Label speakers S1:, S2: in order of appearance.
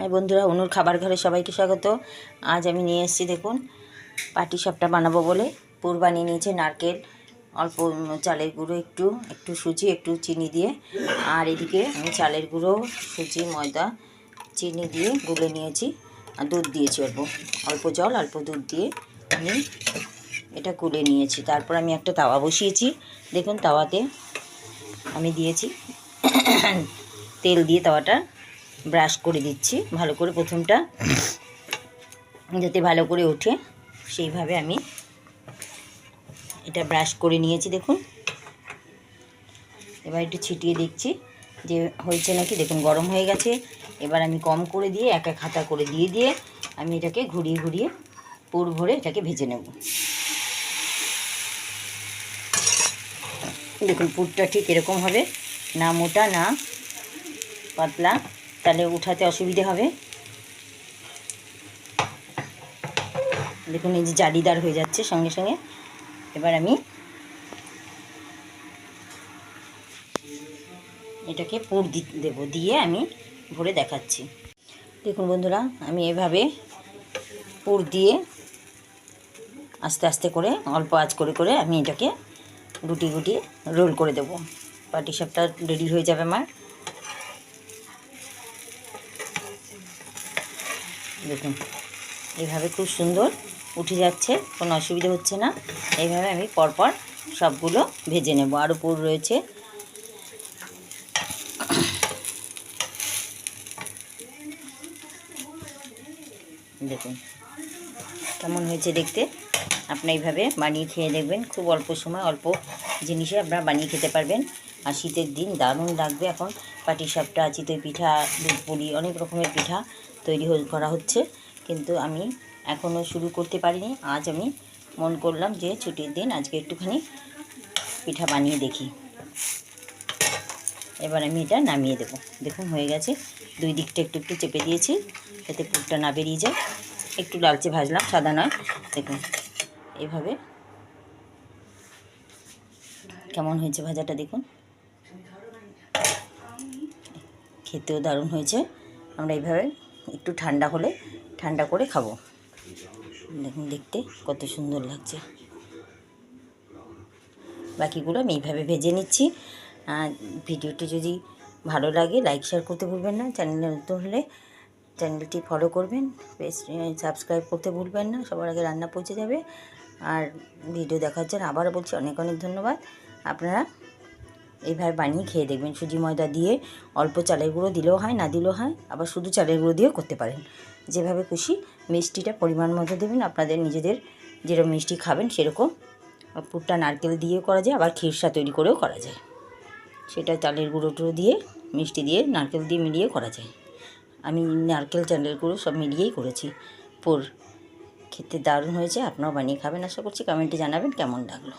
S1: High বন্ধুরা, অনুর খাবার ঘরে সবাইকে স্বাগত। আজ আমি নিয়ে এসেছি, দেখুন, পাটি সাপটা বানাবো বলে। পুর বানিয়ে নিয়েছে নারকেল, অল্প চালের গুঁড়ো একটু একটু সুজি, একটু চিনি দিয়ে। আর এদিকে আমি চালের গুঁড়ো, সুজি, ময়দা, চিনি দিয়ে গুলে নিয়েছি। আর দুধ দিয়েছি অল্প অল্প জল, অল্প দুধ দিয়ে আমি এটা গুলে নিয়েছি। তারপর আমি একটা তাওয়া বসিয়েছি। দেখুন, তাওয়াতে আমি দিয়েছি তেল দিয়ে তাওয়াটা। ব্রাশ করে দিচ্ছি, ভালো করে প্রথমটা যাতে ভালো করে ওঠে, সেইভাবে আমি এটা ব্রাশ করে নিয়েছি, দেখুন। এবার একটু ছিটিয়ে দেখছি যে হয়েছে নাকি, দেখুন গরম হয়ে গেছে। এবার আমি কম করে দিয়ে এক এক হাতা করে দিয়ে দিয়ে আমি এটাকে ঘুরিয়ে ঘুরিয়ে পুর ভরে এটাকে ভেজে নেব। দেখুন পুরটা ঠিক এরকম হবে, না মোটা, না পাতলা। তাহলে উঠাতে অসুবিধে হবে। দেখুন, এই যে জালিদার হয়ে যাচ্ছে সঙ্গে সঙ্গে। এবার আমি এটাকে পুর দি, দেবো, দিয়ে আমি ভরে দেখাচ্ছি। দেখুন বন্ধুরা, আমি এভাবে পুর দিয়ে আস্তে আস্তে করে, অল্প আঁচ করে করে আমি এটাকে গুটি গুটি রোল করে দেবো। পাটি সাপটা রেডি হয়ে যাবে আমার। দেখুন, এইভাবে খুব সুন্দর উঠে যাচ্ছে, কোনো অসুবিধা হচ্ছে না। এইভাবে আমি পরপর সবগুলো ভেজে নেব। আরও পুর রয়েছে দেখুন, কেমন হয়েছে দেখতে। আপনার এইভাবে বানিয়ে খেয়ে দেখবেন, খুব অল্প সময়, অল্প জিনিসে আপনারা বানিয়ে খেতে পারবেন। আর শীতের দিন দারুণ লাগবে এখন। পাটিসাপটা চিতই পিঠা, দুধ পুলি, অনেক রকমের পিঠা তৈরি করা হচ্ছে। কিন্তু আমি এখনও শুরু করতে পারিনি। আজ আমি মন করলাম যে ছুটির দিন আজকে একটুখানি পিঠা বানিয়ে দেখি। এবার আমি এটা নামিয়ে দেবো। দেখুন, হয়ে গেছে। দুই দিকটা একটু একটু চেপে দিয়েছি যাতে পুরটা না বেরিয়ে যায়। একটু লালচে ভাজলাম, সাদা নয়। দেখুন, এভাবে কেমন হয়েছে ভাজাটা দেখুন। খেতেও দারুণ হয়েছে। আমরা এইভাবে একটু ঠান্ডা হলে ঠান্ডা করে খাব। দেখুন দেখতে কত সুন্দর লাগছে। বাকিগুলো আমি এইভাবে ভেজে নিচ্ছি। ভিডিওটি যদি ভালো লাগে, লাইক, শেয়ার করতে ভুলবেন না। চ্যানেলে নতুন হলে চ্যানেলটি ফলো করবেন। সাবস্ক্রাইব করতে ভুলবেন না। সবার আগে রান্না পৌঁছে যাবে। আর ভিডিও দেখার জন্য আবারও বলছি অনেক অনেক ধন্যবাদ। আপনারা এইভাবে বানিয়ে খেয়ে দেখবেন। সুজি, ময়দা দিয়ে অল্প চালের গুঁড়ো দিলেও হয়, না দিলেও হয়, আবার শুধু চালের গুঁড়ো দিয়েও করতে পারেন। যেভাবে খুশি মিষ্টিটা পরিমাণ মতো দেবেন। আপনাদের নিজেদের যেরকম মিষ্টি খাবেন সেরকম পুরটা নারকেল দিয়ে করা যায়, আবার ক্ষীরসা তৈরি করেও করা যায়। সেটা চালের গুঁড়ো টুড়ো দিয়ে, মিষ্টি দিয়ে, নারকেল দিয়ে মিলিয়ে করা যায়। আমি নারকেল, চালের গুঁড়ো সব মিলিয়েই করেছি। পুর খেতে দারুণ হয়েছে, আপনারাও বানিয়ে খাবেন। আশা করছি কমেন্টে জানাবেন কেমন লাগল।